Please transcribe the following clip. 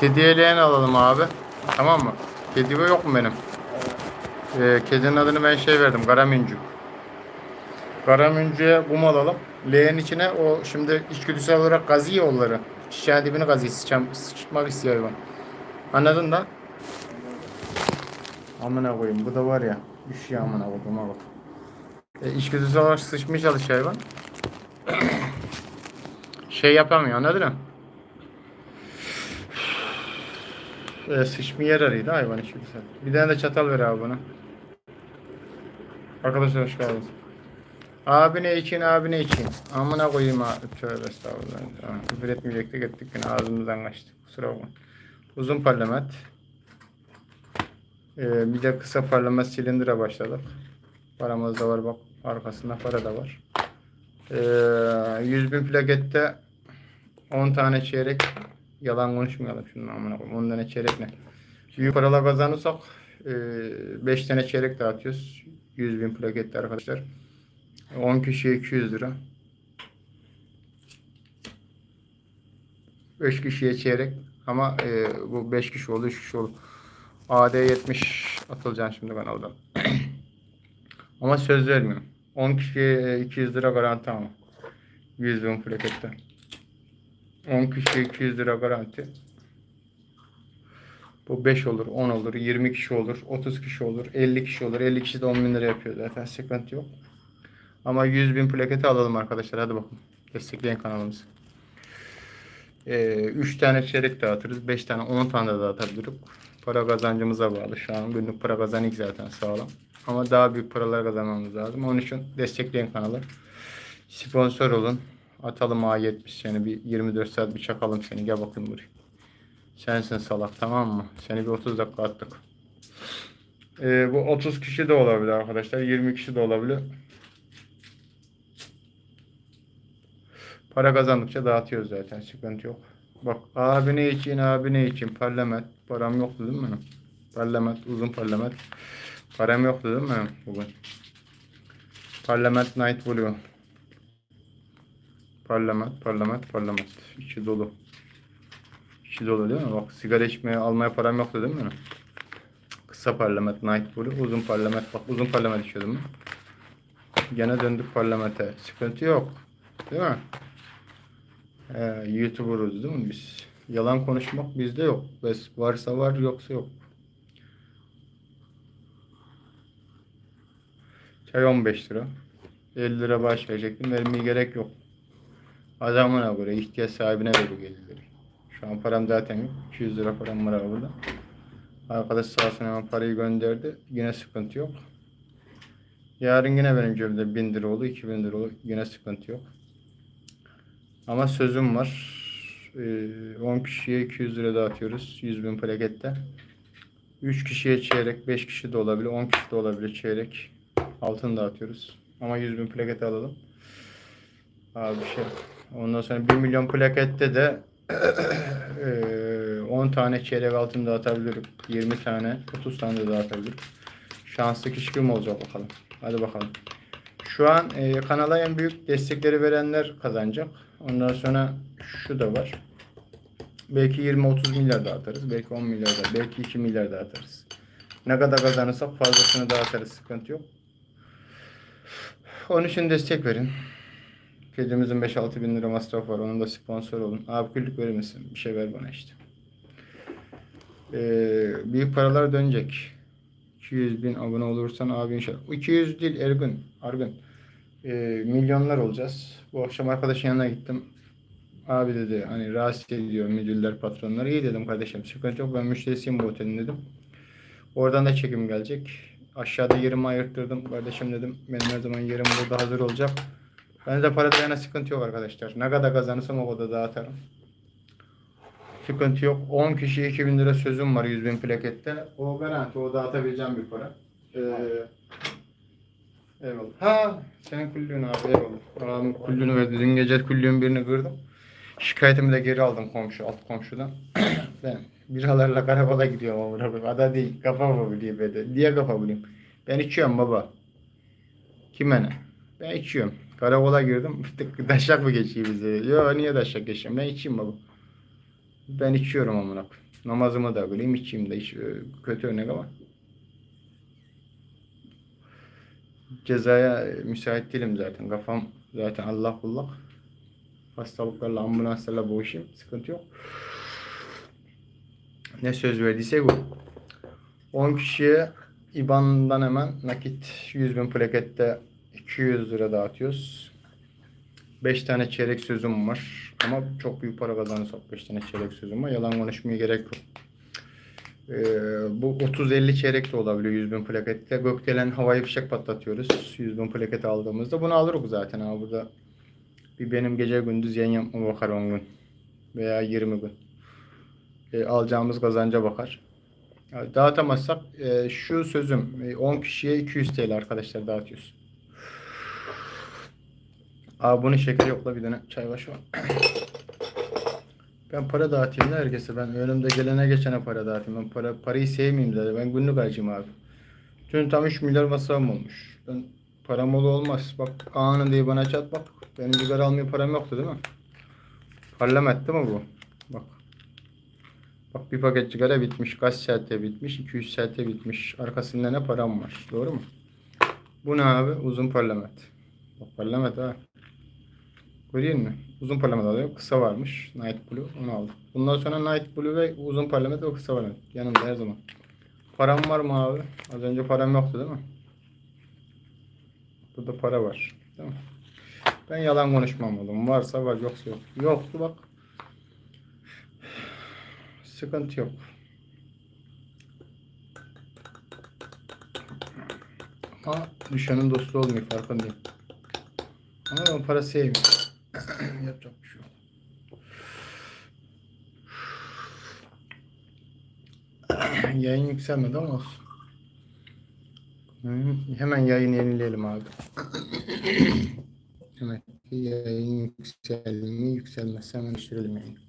Kediye leğen alalım abi. Tamam mı? Kedi yok mu benim? Ee, kedinin adını ben şey verdim. Garamüncü. Garamüncü'ye kum alalım. Leğen içine o şimdi içgüdüsel olarak gazıyor onları. Çiçeğin dibini gazıyor. Sıçam, sıçmak istiyor hayvan. Anladın da? Amına koyayım bu da var ya. Üşüyor amına koyayım bak. E, içgüdüsel olarak sıçmaya çalışıyor hayvan. şey yapamıyor anladın mı? E, sıçma yer arıyordu hayvan içgüdüsel. Bir tane de çatal ver abi bana. Arkadaşlar hoş geldiniz. Abi ne için abi ne için? Amına koyayım abi. Tövbe estağfurullah. Tamam, Küfür etmeyecektik ettik yine ağzımızdan kaçtı. Kusura bakma. Uzun parlament. Ee, bir de kısa parlament silindire başladık. Paramız da var bak. Arkasında para da var. Ee, 100 bin plakette 10 tane çeyrek yalan konuşmayalım şunun amına koyayım. 10 tane çeyrek ne? Büyük paralar kazanırsak 5 tane çeyrek dağıtıyoruz. 100 bin plakette arkadaşlar. 10 kişiye 200 lira. 5 kişiye çeyrek ama e, bu 5 kişi oldu 3 kişi oldu. AD 70 atılacağım şimdi kanaldan. ama söz vermiyorum. 10 kişiye e, 200 lira garanti ama. 100 bin plakette. 10 kişiye 200 lira garanti. Bu 5 olur, 10 olur, 20 kişi olur, 30 kişi olur, 50 kişi olur. 50 kişi de 10 bin lira yapıyor zaten sıkıntı yok. Ama 100 bin plaketi alalım arkadaşlar. Hadi bakalım. Destekleyin kanalımızı. 3 tane çeyrek dağıtırız. 5 tane 10 tane de dağıtabiliriz. Para kazancımıza bağlı. Şu an günlük para kazanık zaten sağlam. Ama daha büyük paralar kazanmamız lazım. Onun için destekleyin kanalı. Sponsor olun. Atalım A70 seni bir 24 saat bir çakalım seni. Gel bakayım buraya. Sensin salak tamam mı? Seni bir 30 dakika attık. Ee, bu 30 kişi de olabilir arkadaşlar. 20 kişi de olabilir. Para kazandıkça dağıtıyoruz zaten. Sıkıntı yok. Bak abi ne için abi ne için parlament. Param yoktu değil mi? Parlament uzun parlament. Param yoktu değil mi bugün? Parlament Night Blue. Parlament, parlament, parlament. İçi dolu. İçi dolu değil mi? Bak sigara içmeye almaya param yoktu değil mi? Kısa parlament Night Blue. Uzun parlament. Bak uzun parlament içiyordum ben. Gene döndük parlamente. Sıkıntı yok. Değil mi? Ee, YouTuber'ız değil mi biz? Yalan konuşmak bizde yok. Bes varsa var yoksa yok. Çay 15 lira. 50 lira baş verecektim. Vermeye gerek yok. Adamına göre ihtiyaç sahibine veriyor gelirleri. Şu an param zaten yok. 200 lira param var burada. Arkadaş sağ olsun hemen parayı gönderdi. Yine sıkıntı yok. Yarın yine benim cebimde 1000 lira oldu. 2000 lira oldu. Yine sıkıntı yok. Ama sözüm var. Ee, 10 kişiye 200 lira dağıtıyoruz. 100 bin plakette. 3 kişiye çeyrek, 5 kişi de olabilir, 10 kişi de olabilir çeyrek. Altın dağıtıyoruz. Ama 100 bin plaket alalım. Abi bir şey. Ondan sonra 1 milyon plakette de eee, 10 tane çeyrek altın dağıtabilirim. 20 tane, 30 tane de dağıtabilirim. Şanslı kişi kim olacak bakalım. Hadi bakalım. Şu an e, kanala en büyük destekleri verenler kazanacak. Ondan sonra şu da var. Belki 20-30 milyar dağıtarız. Belki 10 milyar da, belki 2 milyar dağıtarız. Ne kadar kazanırsak fazlasını dağıtarız. Sıkıntı yok. Onun için destek verin. Kedimizin 5-6 bin lira masraf var. Onun da sponsor olun. Abi küllük verir misin? Bir şey ver bana işte. Ee, büyük paralar dönecek. 200 bin abone olursan abi inşallah. 200 değil Ergün. Argın. Ee, milyonlar olacağız. Bu akşam arkadaşın yanına gittim. Abi dedi hani rahatsız ediyor müdürler patronlar. İyi dedim kardeşim sıkıntı yok ben müşterisiyim bu otelin dedim. Oradan da çekim gelecek. Aşağıda yerimi ayırttırdım. Kardeşim dedim benim her zaman yerim burada hazır olacak. Ben de para dayana sıkıntı yok arkadaşlar. Ne kadar kazanırsam o kadar dağıtarım. Sıkıntı yok. 10 kişiye 2000 lira sözüm var 100 bin plakette. O garanti. O dağıtabileceğim bir para. Ee, eyvallah. Ha senin kullüğün abi eyvallah. Abim kullüğünü verdi. Dün gece kullüğün birini kırdım. Şikayetimi de geri aldım komşu, alt komşudan. ben biralarla karakola gidiyorum amına koyayım. Ada değil, kafa mı biliyor böyle. Niye kafa bileyim? Ben içiyorum baba. Kime ne? Ben içiyorum. Karakola girdim. Daşak mı geçiyor bize? Yo niye daşak geçiyorum? Ben içeyim baba. Ben içiyorum amına. Namazımı da kılayım, içeyim de hiç kötü örnek ama. Cezaya müsait değilim zaten. Kafam zaten Allah kullak. Hastalıklarla, ambulanslarla boğuşayım. Sıkıntı yok. Ne söz verdiysek bu. 10 kişiye IBAN'dan hemen nakit 100 bin plakette 200 lira dağıtıyoruz. 5 tane çeyrek sözüm var. Ama çok büyük para kazanırsak 5 tane çeyrek sözüm var. Yalan konuşmaya gerek yok. Ee, bu 30-50 çeyrek de olabiliyor 100 bin plakette. Gökdelen havai fişek patlatıyoruz. 100 bin plaket aldığımızda. Bunu alırız zaten abi burada. Bir benim gece gündüz yayın yapma bakar 10 gün. Veya 20 gün. Ee, alacağımız kazanca bakar. Ya Dağıtamazsak e, şu sözüm e, 10 kişiye 200 TL arkadaşlar dağıtıyoruz. Abi bunu şeker yokla bir tane çay var. Ben para dağıtayım da herkese. Ben önümde gelene geçene para dağıtayım. Ben para, parayı sevmeyeyim zaten. Ben günlük harcayayım abi. Dün tam 3 milyar masrafım olmuş. Ben param olu olmaz. Bak anı diye bana çat bak. Benim sigara almaya param yoktu değil mi? Parlament değil mi bu? Bak. Bak bir paket sigara bitmiş. Kaç saatte bitmiş? 200 saatte bitmiş. Arkasında ne param var? Doğru mu? Bu ne abi? Uzun parlament. Bak parlament ha. Görüyor musun? Uzun parlament alıyor. Kısa varmış. Night Blue. Onu aldım. Bundan sonra Night Blue ve uzun parlament ve kısa parlament. Yanımda her zaman. Param var mı abi? Az önce param yoktu değil mi? Burada para var. Değil mi? Ben yalan konuşmam oğlum. Varsa var yoksa yok. Yoktu bak. Sıkıntı yok. Ama düşenin dostu olmuyor farkındayım. Ama ben para sevmiyorum. Yapacak bir şey yok. Yayın yükselmedi ama olsun. Hemen yayını yenileyelim abi. Hemen yayın yükseldi mi yükselmezse hemen düşürelim yayını.